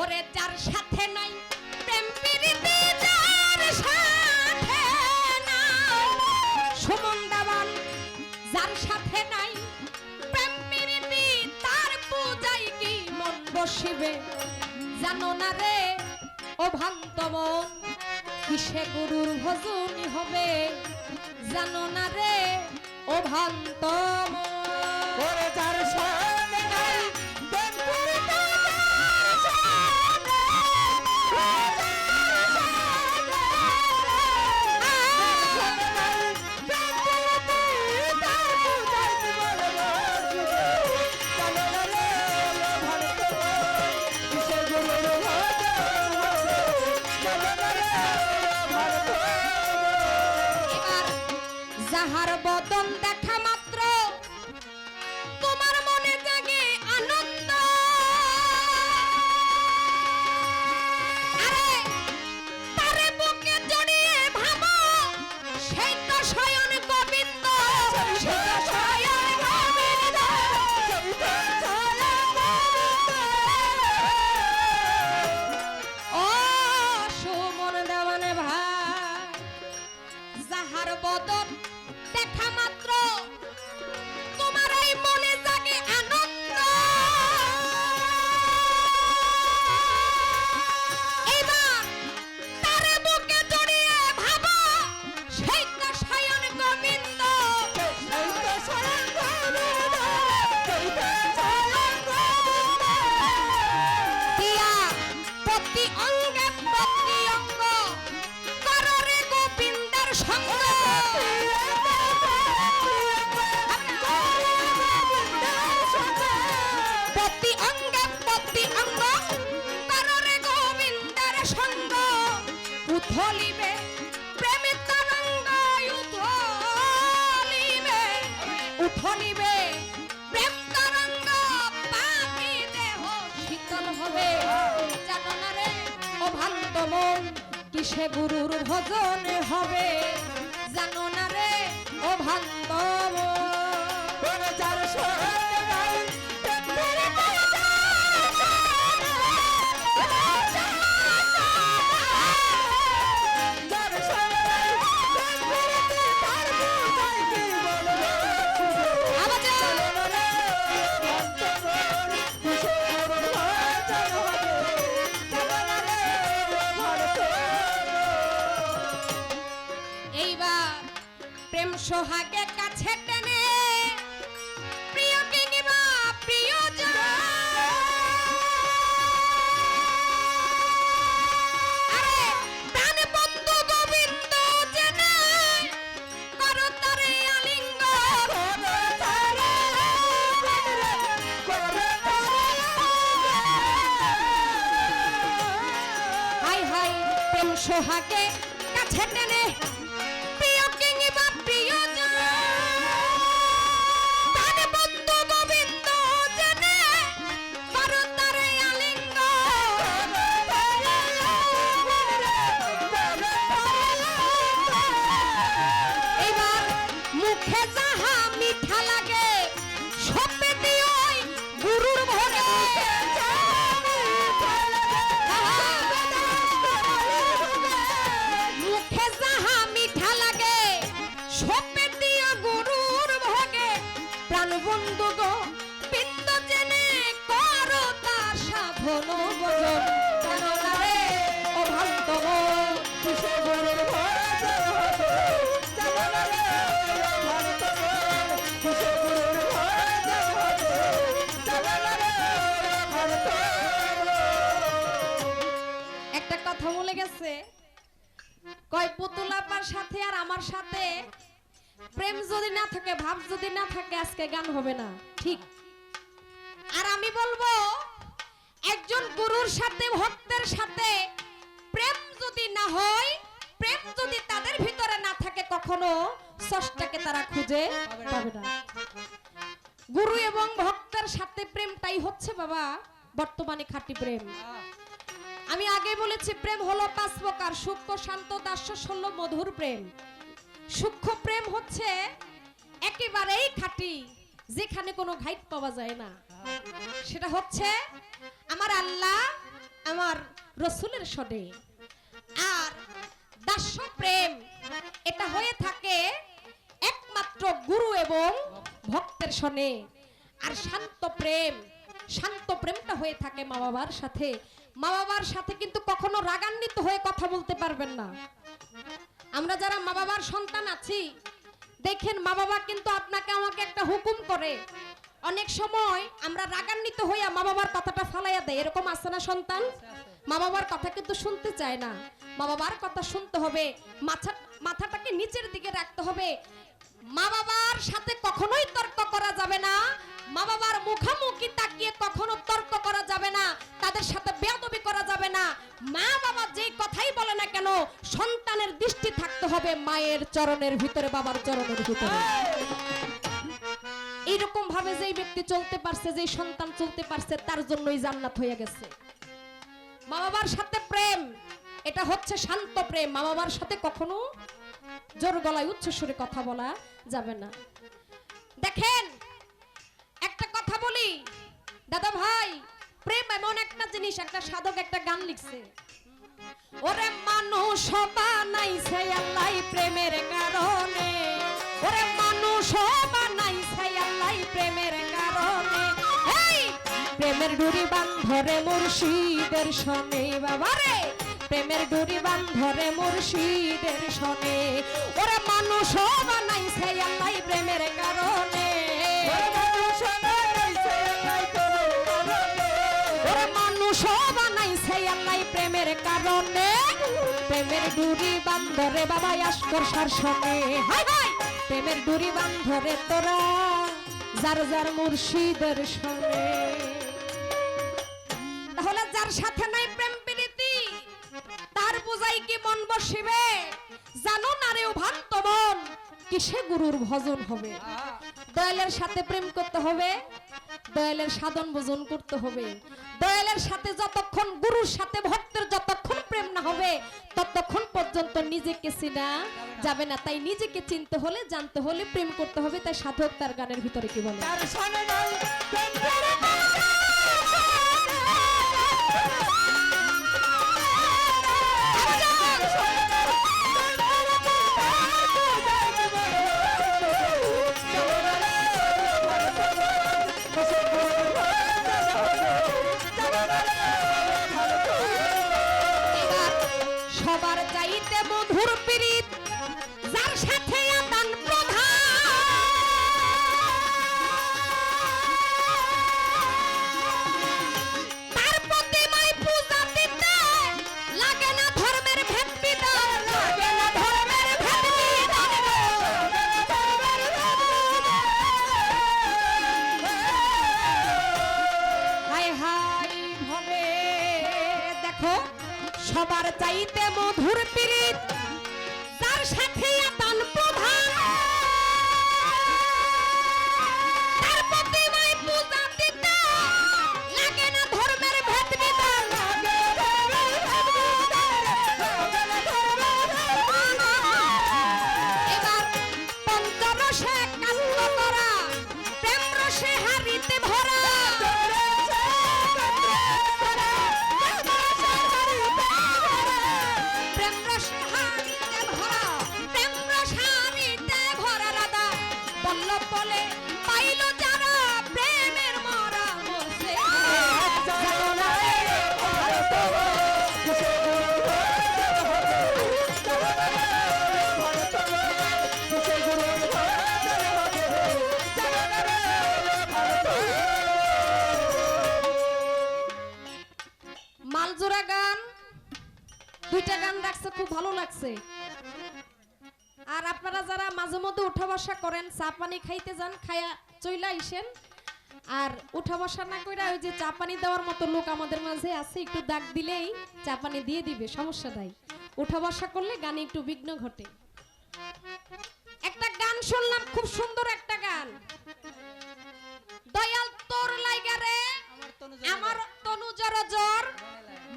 ওরে যার সাথে নাই সাথে সুমন যার সাথে নাই তার পূজায় কি মন বসিবে? জানো না রে মন, কিসে গুরুর ভজনী হবে? জানো না রে, ও ওরে যার সঙ্গে কিসে গুরুর ভজন হবে। জানো না রে ও ভান্ত প্রেম কাছে টেনে প্রাণ বন্ধু গো। বিন্দ জেনে করো তার সাধন একটা কথা বলে গেছে? কয়, পুতুল আপার সাথে আর আমার সাথে প্রেম যদি না থাকে, ভাব যদি না থাকে, আজকে গান হবে না। ঠিক। আর আমি বলব, একজন গুরুর সাথে, ভক্তের সাথে প্রেম যদি না হয়, প্রেম যদি তাদের ভিতরে না থাকে, কখনো স্রষ্টাকে তারা খুঁজে পাবে না। গুরু এবং ভক্তের সাথে প্রেমটাই হচ্ছে বাবা, বর্তমানে খাঁটি প্রেম। আমি আগে বলেছি, প্রেম হলো পাঁচ প্রকার সূক্ষ্ম শান্ত, দাস্য সল্য মধুর প্রেম। সূক্ষ্ম প্রেম হচ্ছে একেবারেই খাঁটি, যেখানে কোনো ঘাইট পাওয়া যায় না। সেটা হচ্ছে আমার আল্লাহ, আমার রসুলের সনে। আর দাস্য প্রেম, এটা হয়ে থাকে একমাত্র গুরু এবং ভক্তের সনে। আর শান্ত প্রেম, শান্ত প্রেমটা হয়ে থাকে মা বাবার সাথে। মা বাবার সাথে কিন্তু কখনো রাগান্বিত হয়ে কথা বলতে পারবেন না। আমরা যারা মা বাবার সন্তান আছি, দেখেন মা বাবা কিন্তু আপনাকে, আমাকে একটা হুকুম করে। অনেক সময় আমরা রাগান্বিত হইয়া মা বাবার কথাটা ফালাইয়া দেয় এরকম আছে না সন্তান? মা বাবার কথা কিন্তু শুনতে চায় না। মা বাবার কথা শুনতে হবে, মাথা মাথাটাকে নিচের দিকে রাখতে হবে। মা বাবার সাথে কখনোই তর্ক করা যাবে না। মা বাবার মুখামুখি তাকিয়ে কখনো তর্ক করা যাবে না। তাদের সাথে বেয়াদবি করা যাবে না। মা বাবা যেই কথাই বলে না কেন, সন্তানের দৃষ্টি থাকতে হবে মায়ের চরণের ভিতরে, বাবার চরণের ভিতরে। এইরকম ভাবে যেই ব্যক্তি চলতে পারছে, যেই সন্তান চলতে পারছে, তার জন্যই জান্নাত হয়ে গেছে। মা বাবার সাথে প্রেম, এটা হচ্ছে শান্ত প্রেম। মা বাবার সাথে কখনো জোর গলায় উচ্চ সুরে কথা বলা যাবে না। দেখেন, একটা কথা বলি। দাদা ভাই, প্রেম এমন একটা জিনিস, একটা সাধক একটা গান লিখছে। ওরে মানুষ বানাইছে আল্লাহ প্রেমের কারণে। ওরে মানুষ বানাইছে আল্লাহ প্রেমের কারণে। এই, প্রেমের ডুরি বান্ধরে মুর্শিদের সনে বাবারে। প্রেমের ডুরি বান্ধরে মুর্শিদের সনে ওরে মানুষ বানাইছে আল্লাহ প্রেমের কারণে। ওরে মানুষ বানাইছে আল্লাহ প্রেমের কারণে। প্রেমের ডুরি বান্ধরে বাবা আসকর সার সনে হাই হাই! প্রেমের ডুরি বান্ধরে তোরা যার যার মুর্শিদের সনে তাহলে যার সাথে বুঝাই কি মন বসিবে? জানো না রে ভান্ত মন কিসে গুরুর ভজন হবে? দয়ালের সাথে প্রেম করতে হবে দয়ালের সাধন ভোজন করতে হবে। দয়ালের সাথে যতক্ষণ গুরুর সাথে ভক্তের যতক্ষণ প্রেম না হবে ততক্ষণ পর্যন্ত নিজেকে চিনা যাবে না। তাই নিজেকে চিনতে হলে জানতে হলে প্রেম করতে হবে। তাই সাধক তার গানের ভিতরে কি বলে? খুব ভালো লাগছে। আর আপনারা যারা মাঝে মধ্যে উঠা বসা করেন চা পানি খাইতে যান খায়া চইলা আইসেন। আর উঠা বসা না কইরা ওই যে চা পানি দেওয়ার মতো লোক আমাদের মাঝে আছে একটু দাগ দিলেই চা পানি দিয়ে দিবে সমস্যা নাই। উঠা বসা করলে গানে একটু বিঘ্ন ঘটে। একটা গান শুনলাম খুব সুন্দর একটা গান। দয়াল তোর লাইগা রে আমার তনু জর জ্বর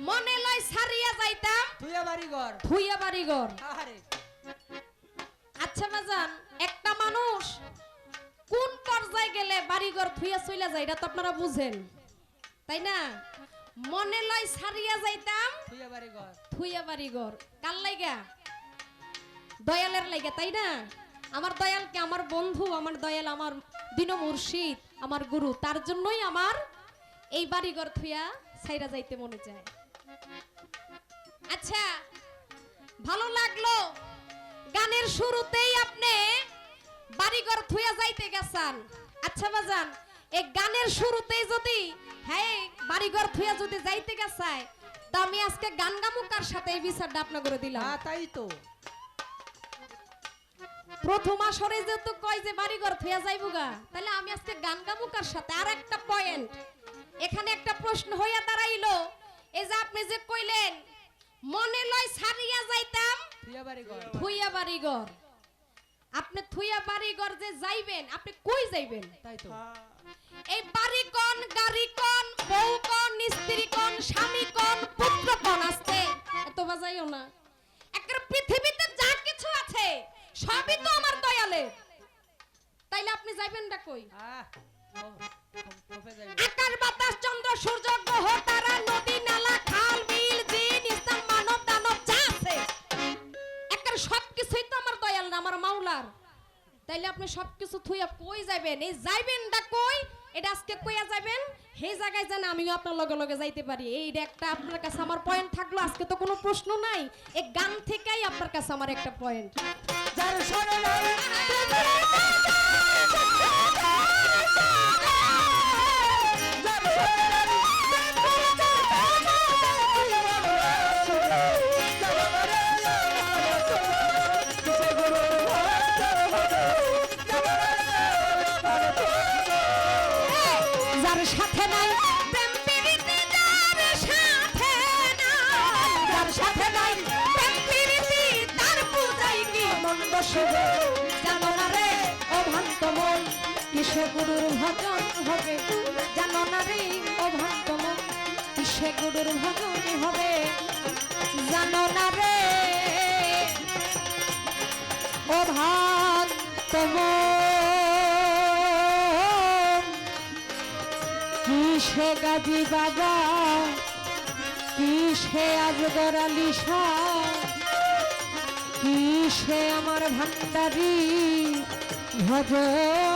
মনে লয় সারিয়া যাইতাম। তুইয়া বাড়ি ঘর। থুইয়া বাড়ি ঘর। আরে আচ্ছা বাজান একটা মানুষ কোন পর্যায়ে গেলে বাড়িঘর থুইয়া চইলা যায় এটা তো আপনারা বুঝেন। তাই না? মনে লয় সারিয়া যাইতাম তুই এবারে ঘর। থুইয়া বাড়ি ঘর। কার লাইগা? দয়ালের লাইগা তাই না? আমার দয়াল দয়ালকে আমার বন্ধু আমার দয়াল আমার দিন মুর্শিদ আমার গুরু। তার জন্যই আমার এই বাড়ি ঘর থুইয়া সাইরা যাইতে মনে চায়। আচ্ছা ভালো লাগল। গানের শুরুতেই আপনি বাড়িঘর থুয়া যাইতে গেছেন। আচ্ছা বাজান এই গানের শুরুতেই যদি হ্যাঁ বাড়িঘর থুয়া যদি যাইতে গেছায় তা আমি আজকে গান গামুকার সাথে? এই বিচারটা আপনা করে দিলাম। হ্যাঁ তাই তো। প্রথম আসরে যেহেতু কয় যে বাড়িঘর থুয়া যাইবুগা তাহলে আমি আজকে গান গামুকার সাথে? আর একটা পয়েন্ট এখানে একটা প্রশ্ন হইয়া দাঁড়াইলো আপনি যে কইলেন মনে লয় সারিয়া যাইতাম তুই এবারে ঘর থুইয়া আপনি থুইয়া বাড়িঘর যে যাইবেন আপনি কই যাইবেন তাই তো এই বাড়ি কোন গাড়ি কোন বউ কোন স্ত্রী কোন স্বামী কোন পুত্র কোন আছে এত বাজাইও না একটা পৃথিবীতে যা কিছু আছে সবই তো আমার দয়ালে তাইলে আপনি যাইবেন না কই আহ কফে বাতাস চন্দ্র সূর্য গ্রহ তারা নদী মাওলার। তাইলে আপনি সবকিছু থুইয়া কই যাবেন এই যাইবেন দা কই? এটা আজকে কইয়া যাবেন সেই জায়গায় যেন আমিও আপনার লগে লগে যাইতে পারি। এইটা একটা আপনার কাছে আমার পয়েন্ট থাকল, আজকে তো কোনো প্রশ্ন নাই। এই গান থেকেই আপনার কাছে আমার একটা পয়েন্ট মন্দ জানো না রে, ও মন, কিসে গুরুর ভজন হবে? জানো না রে, ও মন, কিসে গুরুর ভজন হবে? জানো না রে, ও মন, কিসে গাজী বাবা, কিসে আজগর আলিশা? কিসে আমার ভান্ডারি। ভজন